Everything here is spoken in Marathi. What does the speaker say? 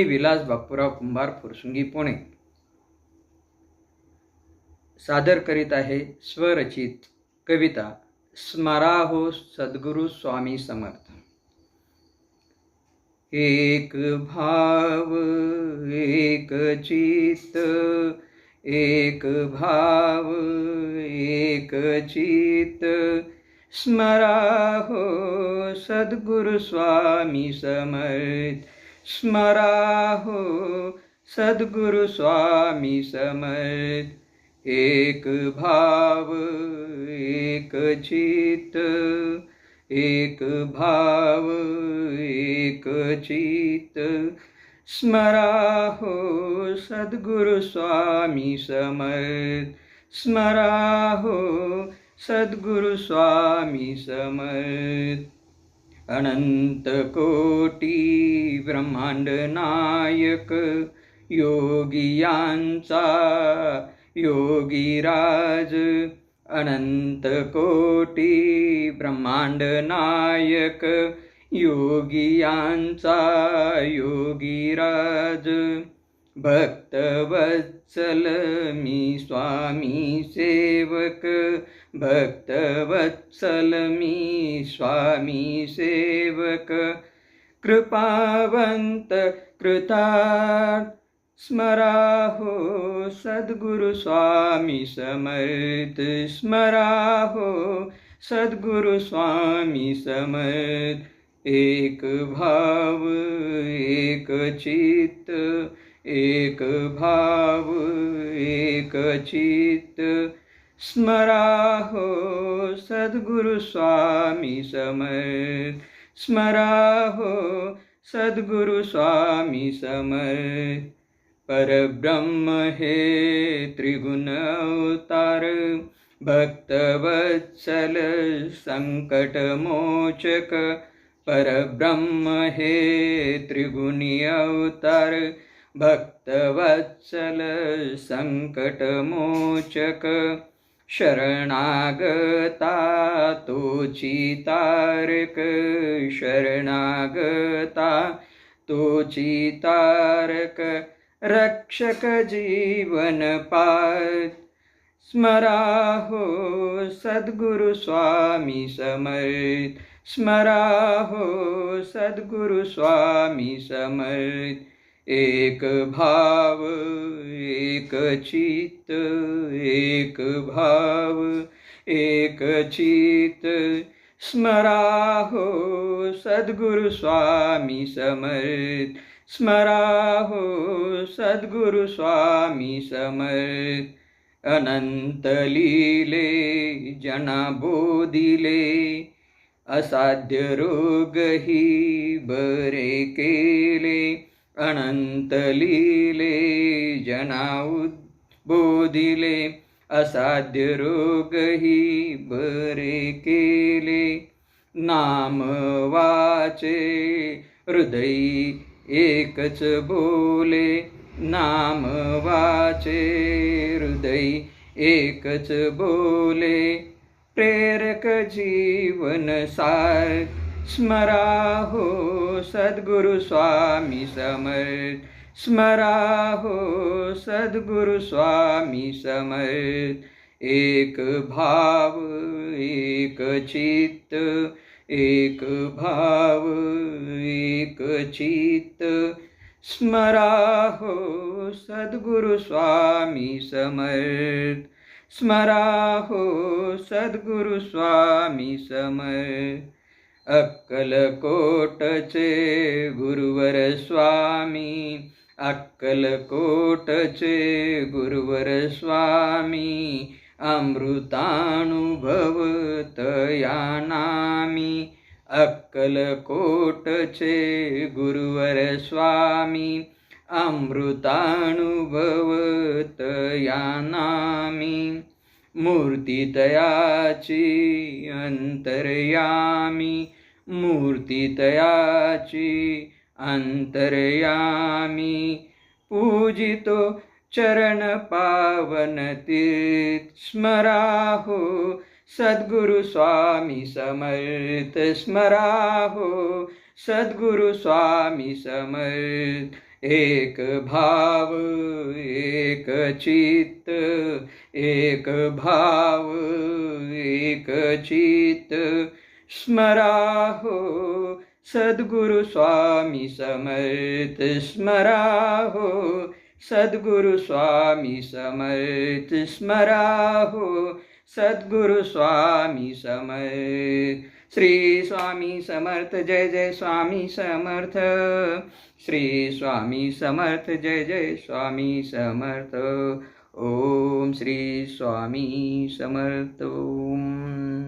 विलास बापूराव कुंभार फुरसुंगी पुणे. सादर करीत आहे स्वरचित कविता स्मराहो सद्गुरु स्वामी समर्थ. एक भाव एक चित्त एक भाव एक चित्त. स्मराहो सद्गुरु स्वामी समर्थ. स्मराहो सद्गुरु स्वामी समर्थ एक भाव एक चित एक भाव एक चित स्मराहो सद्गुरु स्वामी समर्थ स्मराहो सद्गुरु स्वामी समर्थ। अनन्त कोटि ब्रह्माण्ड नायक योगीयांसा योगिराज। अनन्त कोटि ब्रह्माण्ड नायक भक्तवत्सलमि स्वामी सेवक भक्तवत्सल मी स्वामी सेवक कृपावंत कृतार्थ स्मराहो सद्गुरु स्वामी समर्थ स्मराहो सद्गुरु स्वामी समर्थ एक भाव एक चित्त एक भाव एक चित्त स्मराहो सद्गुरु स्वामी समर्थ। स्मराहो सद्गुरु स्वामी समर्थ। परब्रह्म हे त्रिगुण अवतार। भक्तवत्सल संकटमोचक परब्रह्म हे त्रिगुणी अवतार। भक्तवत्सल संकटमोचक शरणागता तोची तारक शरणागता तोची तारक रक्षक जीवन पात स्मराहो सद्गुरु स्वामी समर्थ। स्मराहो सद्गुरु स्वामी समर्थ। एक भाव एक चित्त एक भाव एक चित्त। स्मराहो सद्गुरु स्वामी समर्थ। स्मराहो सद्गुरु स्वामी समर्थ। अनंत लीले जना बोधिले असाध्य रोगही बरे केले। अनंत लीले जना बोधिले असाध्य रोगही बरे केले. नाम वाचे हृदय एकच बोले. नाम वाचे हृदय एकच बोले. प्रेरक जीवन सार स्मराहो सद्गुरु स्वामी समर्थ। स्मराहो सद्गुरु स्वामी समर्थ। एक भाव एक चित्त एक भाव एक चित्त। स्मराहो सद्गुरु स्वामी समर्थ। स्मराहो सद्गुरु स्वामी समर्थ। अक्कलकोटचे गुरुवर स्वामी अक्कलकोटचे गुरुवर स्वामी अमृतानुभव तया नामी अक्कलकोटचे गुरुवर स्वामी अमृतानुभव तया नामी। मूर्तितयाची अंतर्यामी मूर्तितयाची अंतर्यामी पूजितो चरण पावन स्मराहो सद्गुरु स्वामी समर्थ स्मराहो सद्गुरु स्वामी समर्थ एक भाव एक चित्त एक भाव एक चित्त। स्मराहो सद्गुरु स्वामी समर्थ स्मराहो सद्गुरु स्वामी समर्थ स्मराहो सद्गुरु स्वामी समर्थ। श्री स्वामी समर्थ जय जय स्वामी समर्थ. श्री स्वामी समर्थ जय जय स्वामी समर्थ. ओम श्री स्वामी समर्थ. ओम